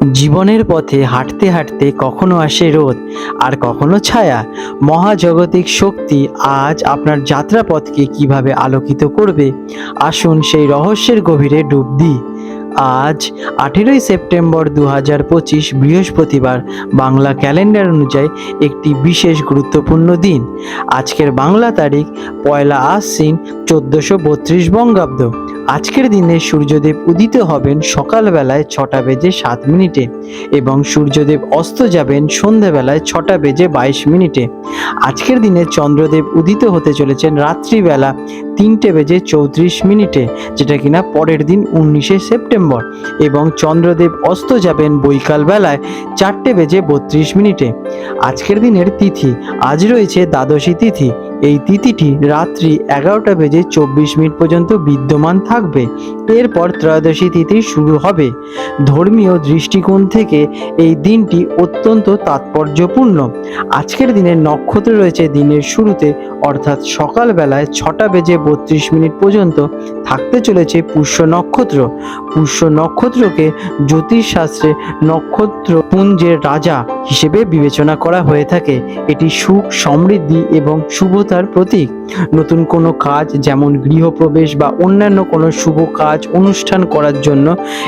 জীবনের পথে হাঁটতে হাঁটতে কখনো আসে রোদ আর কখনো ছায়া। মহাজাগতিক শক্তি আজ আপনার যাত্রাপথকে কীভাবে আলোকিত করবে? আসুন সেই রহস্যের গভীরে ডুব দিই। আজ আঠেরোই সেপ্টেম্বর দু হাজার পঁচিশ বৃহস্পতিবার বাংলা ক্যালেন্ডার অনুযায়ী একটি বিশেষ গুরুত্বপূর্ণ দিন। আজকের বাংলা তারিখ পয়লা আশ্বিন চোদ্দোশো বত্রিশ বঙ্গাব্দ। আজকের দিনে সূর্যদেব উদিত হবেন সকালবেলায় ছটা বেজে সাত মিনিটে এবং সূর্যদেব অস্ত যাবেন সন্ধেবেলায় ছটা বেজে বাইশ মিনিটে। আজকের দিনে চন্দ্রদেব উদিত হতে চলেছেন রাত্রিবেলা তিনটে বেজে চৌত্রিশ মিনিটে, যেটা কিনা পরের দিন উনিশে সেপ্টেম্বর এবং চন্দ্রদেব অস্ত যাবেন বৈকাল বেলায় চারটে বেজে বত্রিশ মিনিটে। আজকের দিনের তিথি, আজ রয়েছে দ্বাদশী তিথি এই তিথিটি রাত্রি এগারোটা বেজে চব্বিশ মিনিট পর্যন্ত বিদ্যমান থাকবে। এরপর ত্রয়োদশী তিথি শুরু হবে। ধর্মীয় দৃষ্টিকোণ থেকে এই দিনটি অত্যন্ত তাৎপর্যপূর্ণ। আজকের দিনের নক্ষত্র রয়েছে দিনের শুরুতে, অর্থাৎ সকালবেলায় ছটা বেজে বত্রিশ মিনিট পর্যন্ত থাকতে চলেছে পুষ্য নক্ষত্র। পুষ্য নক্ষত্রকে জ্যোতিষশাস্ত্রে নক্ষত্র পুঞ্জের রাজা হিসেবে বিবেচনা করা হয়ে থাকে। এটি সুখ, সমৃদ্ধি এবং শুভতার প্রতীক। নতুন কোনো কাজ যেমন গৃহপ্রবেশ বা অন্যান্য কোনো শুভ কাজ অনুষ্ঠান করার জন্য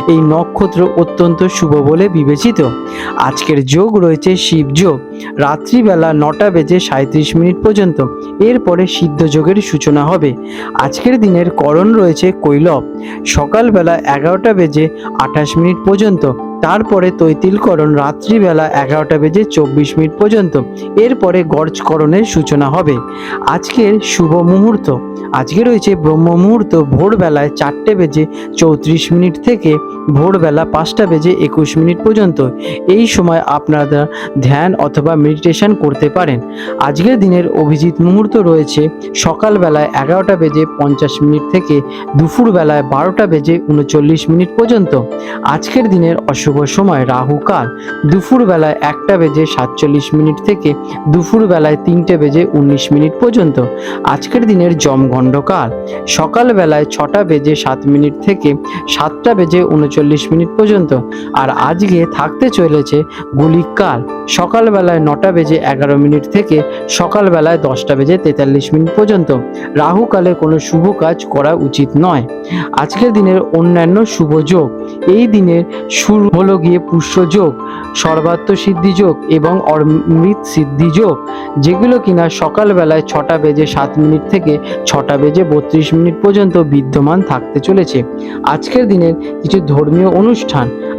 এই নক্ষত্র অত্যন্ত শুভ বলে বিবেচিত। আজকের যোগ রয়েছে শিব যোগ। রাত্রিবেলা নটা বেজে সাঁত্রিশ মিনিট পর্যন্ত। এরপরে সিদ্ধ যোগের সূচনা হবে। আজকের দিনের করণ রয়েছে কৈলব। সকালবেলা এগারোটা বেজে আঠাশ মিনিট পর্যন্ত, তারপরে তৈতিলকরণ রাত্রিবেলা এগারোটা বেজে চব্বিশ মিনিট পর্যন্ত। এরপরে গর্জকরণের সূচনা হবে। আজকের শুভ মুহূর্ত। আজকে রয়েছে ব্রহ্ম মুহূর্ত ভোরবেলায় চারটে বেজে চৌত্রিশ মিনিট থেকে ভোরবেলা পাঁচটা বেজে একুশ মিনিট পর্যন্ত। এই সময় আপনারা ধ্যান অথবা মেডিটেশন করতে পারেন। আজকের দিনের অভিজিৎ মুহূর্ত রয়েছে সকালবেলায় এগারোটা বেজে পঞ্চাশ মিনিট থেকে দুপুরবেলায় বারোটা বেজে উনচল্লিশ মিনিট পর্যন্ত। আজকের দিনের অশুভ সময় রাহুকাল দুপুরবেলায় একটা বেজে সাতচল্লিশ মিনিট থেকে দুপুরবেলায় তিনটে বেজে উনিশ মিনিট পর্যন্ত। আজকের দিনের জমগণ্ডকাল সকালবেলায় ছটা বেজে সাত মিনিট থেকে সাতটা বেজে উনচল্লিশ মিনিট পর্যন্ত। আর আজকে থাকতে চলেছে গুলিকাল সকালবেলায় নটা বেজে এগারো মিনিট থেকে সকালবেলায় দশটা বেজে তেতাল্লিশ মিনিট পর্যন্ত। রাহুকালে কোনো শুভ কাজ করা উচিত নয়। আজকের দিনের অন্যান্য শুভ যোগ, এই দিনের শুরু হলো গিয়ে পুষ্য যোগ, সর্বাত্ম সিদ্ধি যোগ এবং অমৃত সিদ্ধি যোগ, যেগুলো কিনা সকালবেলায় ছটা বেজে সাত মিনিট থেকে ছটা বেজে বত্রিশ মিনিট পর্যন্ত বিদ্যমান থাকতে চলেছে। আজকের দিনের কিছু ধর্মীয় অনুষ্ঠান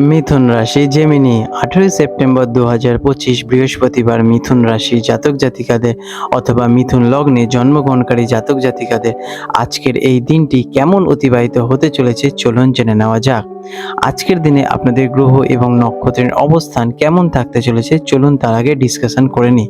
মিথুন রাশি জেমিনি আঠেরোই সেপ্টেম্বর দু হাজার পঁচিশ বৃহস্পতিবার মিথুন রাশি জাতক জাতিকাদের অথবা মিথুন লগ্নে জন্মগ্রহণকারী জাতক জাতিকাদের আজকের এই দিনটি কেমন অতিবাহিত হতে চলেছে চলুন জেনে নেওয়া যাক। আজকের দিনে আপনাদের গ্রহ এবং নক্ষত্রের অবস্থান কেমন থাকতে চলেছে চলুন তার আগে ডিসকাশন করে নিই।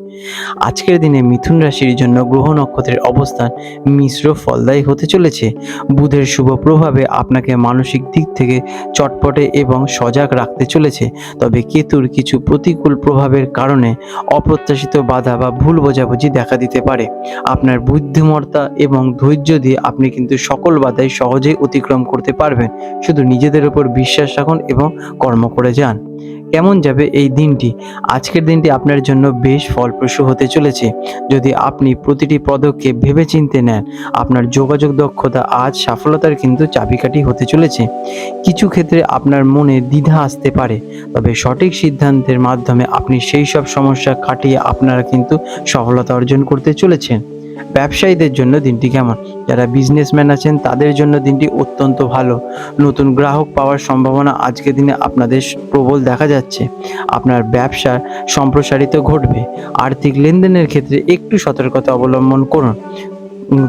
আজকের দিনে মিথুন রাশির জন্য গ্রহ নক্ষত্রের অবস্থান মিশ্র ফলদায়ী হতে চলেছে। বুধের শুভ প্রভাবে আপনাকে মানসিক দিক থেকে চটপটে এবং সজাগ রাখতে চলেছে, তবে কেতুর কিছু প্রতিকূল প্রভাবের কারণে অপ্রত্যাশিত বাধা বা ভুল বোঝাবুঝি দেখা দিতে পারে। আপনার বুদ্ধিমত্তা এবং ধৈর্য দিয়ে আপনি কিন্তু সকল বাধাই সহজেই অতিক্রম করতে পারবেন। শুধু নিজেদের উপর বিশ্বাস রাখুন এবং কর্ম করে যান। কেমন যাবে এই দিনটি? আজকের দিনটি আপনার জন্য বেশ ফলপ্রসূ হতে চলেছে। যদি আপনি প্রতিটি পদক্ষেপ ভেবেচিন্তে নেন, আপনার যোগাযোগ দক্ষতা আজ সফলতার কিন্তু চাবিকাঠি হতে চলেছে। কিছু ক্ষেত্রে আপনার মনে দ্বিধা আসতে পারে, তবে সঠিক সিদ্ধান্তের মাধ্যমে আপনি সেই সব সমস্যা কাটিয়ে আপনারা কিন্তু সফলতা অর্জন করতে চলেছেন। ব্যবসায়ীদের জন্য দিনটি কেমন? যারা বিজনেসম্যান আছেন, তাদের জন্য দিনটি অত্যন্ত ভালো। নতুন গ্রাহক পাওয়ার সম্ভাবনা আজকের দিনে আপনাদের প্রবল দেখা যাচ্ছে। আপনার ব্যবসার সম্প্রসারিত ঘটবে। আর্থিক লেনদেনের ক্ষেত্রে একটু সতর্কতা অবলম্বন করুন।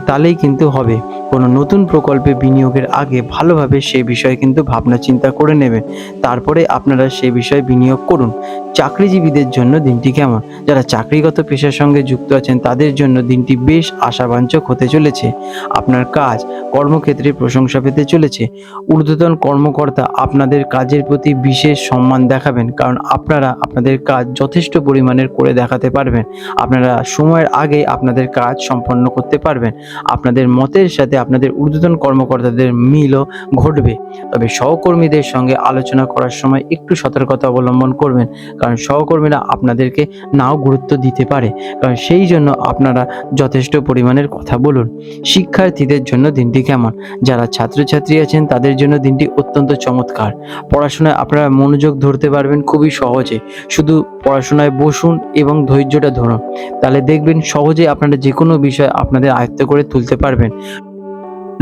তাহলেই কিন্তু হবে। কোনো নতুন প্রকল্পে বিনিয়োগের আগে ভালোভাবে সেই বিষয়ে কিন্তু ভাবনা চিন্তা করে নেবেন। তারপরে আপনারা সেই বিষয়ে বিনিয়োগ করুন। চাকরিজীবীদের জন্য দিনটি কেমন? যারা চাকরিগত পেশার সঙ্গে যুক্ত আছেন, তাদের জন্য দিনটি বেশ আশাবাঞ্চক হতে চলেছে। আপনার কাজ, কর্মক্ষেত্রে প্রশংসা পেতে চলেছে। ঊর্ধ্বতন কর্মকর্তা আপনাদের কাজের প্রতি বিশেষ সম্মান দেখাবেন, কারণ আপনারা আপনাদের কাজ যথেষ্ট পরিমাণের করে দেখাতে পারবেন। আপনারা সময়ের আগে আপনাদের কাজ সম্পন্ন করতে পারবেন। আপনাদের মতের সাথে আপনাদের ঊর্ধ্বতন কর্মকর্তাদের মিলও ঘটবে। তবে সহকর্মীদের সঙ্গে আলোচনা করার সময় একটু সতর্কতা অবলম্বন করবেন কারণ সহকর্মীরা আপনাদেরকে নাও গুরুত্ব দিতে পারে। কারণ সেই জন্য আপনারা যথেষ্ট পরিমাণের কথা বলুন। শিক্ষার্থীদের জন্য দিনটি কেমন? যারা ছাত্রছাত্রী আছেন, তাদের জন্য দিনটি অত্যন্ত চমৎকার। পড়াশোনায় আপনারা মনোযোগ ধরতে পারবেন খুবই সহজে। শুধু পড়াশোনায় বসুন এবং ধৈর্যটা ধরুন। তাহলে দেখবেন সহজে আপনারা যে কোনো বিষয় আপনাদের আয়ত্ত করে তুলতে পারবেন।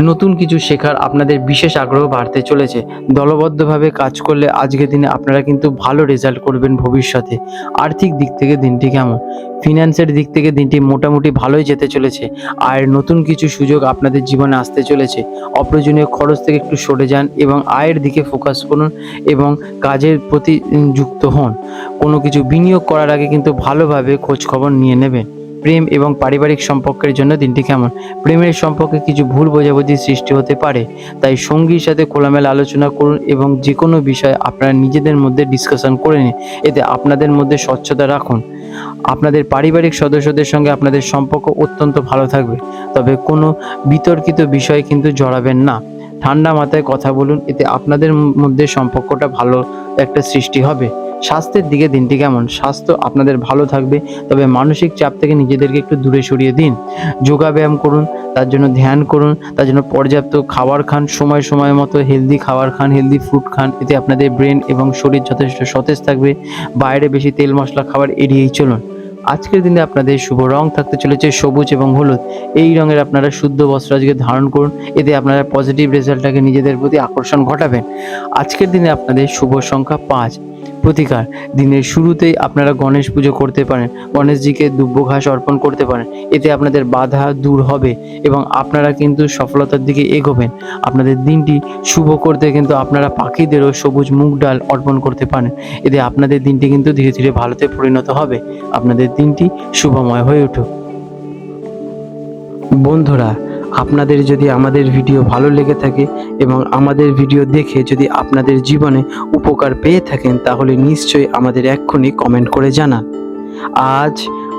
নতুন কিছু শেখার আপনাদের বিশেষ আগ্রহ বাড়তে চলেছে। দলবদ্ধভাবে কাজ করলে আজকের দিনে আপনারা কিন্তু ভালো রেজাল্ট করবেন ভবিষ্যতে। আর্থিক দিক থেকে দিনটি কেমন? ফিনান্সের দিক থেকে দিনটি মোটামুটি ভালোই যেতে চলেছে। আয়ের নতুন কিছু সুযোগ আপনাদের জীবনে আসতে চলেছে। অপ্রয়োজনীয় খরচ থেকে একটু সরে যান এবং আয়ের দিকে ফোকাস করুন এবং কাজের প্রতি যুক্ত হন। কোনো কিছু বিনিয়োগ করার আগে কিন্তু ভালোভাবে খোঁজ খবর নিয়ে নেবেন। প্রেম এবং পারিবারিক সম্পর্কের জন্য দিনটি কেমন? প্রেমের সম্পর্কে কিছু ভুল বোঝাবুঝির সৃষ্টি হতে পারে, তাই সঙ্গীর সাথে খোলামেলা আলোচনা করুন এবং যে কোনো বিষয় আপনারা নিজেদের মধ্যে ডিসকাশন করে নিন। এতে আপনাদের মধ্যে স্বচ্ছতা রাখুন। আপনাদের পারিবারিক সদস্যদের সঙ্গে আপনাদের সম্পর্ক অত্যন্ত ভালো থাকবে। তবে কোনো বিতর্কিত বিষয় কিন্তু জড়াবেন না। ঠান্ডা মাথায় কথা বলুন, এতে আপনাদের মধ্যে সম্পর্কটা ভালো একটা সৃষ্টি হবে। স্বাস্থ্যের দিকে দিনটি কেমন স্বাস্থ্য আপনাদের ভালো থাকবে, তবে মানসিক চাপ থেকে নিজেদেরকে একটু দূরে সরিয়ে দিন। যোগা ব্যায়াম করুন, তার জন্য ধ্যান করুন, তার জন্য পর্যাপ্ত খাবার খান, সময় সময় মতো হেলদি খাবার খান হেলদি ফুড খান, এতে আপনাদের ব্রেন এবং শরীর যথেষ্ট সতেজ থাকবে, বাইরে বেশি তেল মশলা খাবার এড়িয়েই চলুন। আজকের দিনে আপনাদের শুভ রং থাকতে চলেছে সবুজ এবং হলুদ। এই রঙের আপনারা শুদ্ধ বস্ত্র আজকে ধারণ করুন, এতে আপনারা পজিটিভ রেজাল্টটাকে নিজেদের প্রতি আকর্ষণ ঘটাবেন। আজকের দিনে আপনাদের শুভ সংখ্যা পাঁচ। প্রতিকার। দিনের শুরুতেই আপনারা গণেশ পুজো করতে পারেন, গণেশজিকে দুব্য ঘাস অর্পণ করতে পারেন। এতে আপনাদের বাধা দূর হবে এবং আপনারা কিন্তু সফলতার দিকে এগোবেন। আপনাদের দিনটি শুভ করতে কিন্তু আপনারা পাখিদেরও সবুজ মুগ ডাল অর্পণ করতে পারেন। এতে আপনাদের দিনটি কিন্তু ধীরে ধীরে ভালোতে পরিণত হবে। আপনাদের দিনটি শুভময় হয়ে উঠুক। বন্ধুরা আপনাদের যদি আমাদের ভিডিও ভালো লেগে থাকে এবং আমাদের ভিডিও দেখে যদি আপনাদের জীবনে উপকার পেয়ে থাকেন, তাহলে নিশ্চয়ই আমাদের এক্ষুনি কমেন্ট করে জানান। আজ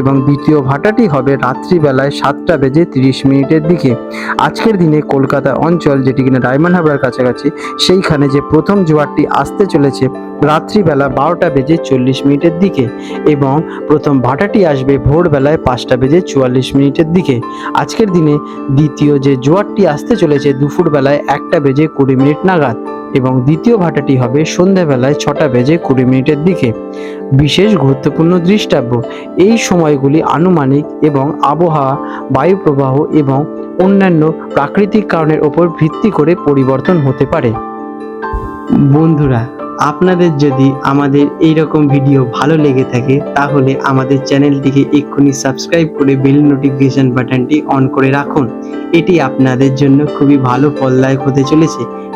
এবং দ্বিতীয় ভাটাটি হবে রাত্রিবেলায় সাতটা বেজে তিরিশ মিনিটের দিকে। আজকের দিনে কলকাতা অঞ্চল, যেটি কিনা ডায়মন্ড হারবার কাছাকাছি, সেইখানে যে প্রথম জোয়ারটি আসতে চলেছে, রাত্রিবেলা বারোটা বেজে চল্লিশ মিনিটের দিকে এবং প্রথম ভাটাটি আসবে ভোরবেলায় পাঁচটা বেজে চুয়াল্লিশ মিনিটের দিকে। আজকের দিনে দ্বিতীয় যে জোয়ারটি আসতে চলেছে দুপুরবেলায় একটা বেজে কুড়ি মিনিট নাগাদ। এবং দ্বিতীয় ভাটাটি হবে সন্ধ্যাবেলায় ছটা বেজে কুড়ি মিনিটের দিকে। বিশেষ গুরুত্বপূর্ণ দৃষ্টাব্য, এই সময়গুলি আনুমানিক এবং আবহাওয়া বায়ু প্রবাহ এবং অন্যান্য প্রাকৃতিক কারণের ওপর ভিত্তি করে পরিবর্তন হতে পারে। বন্ধুরা, আপনাদের যদি আমাদের এই রকম ভিডিও ভালো লেগে থাকে, তাহলে আমাদের চ্যানেলটিকে এক্ষুনি সাবস্ক্রাইব করে বেল নোটিফিকেশন বাটনটি অন করে রাখুন। এটি আপনাদের জন্য খুবই ভালো ফলদায়ক হতে চলেছে।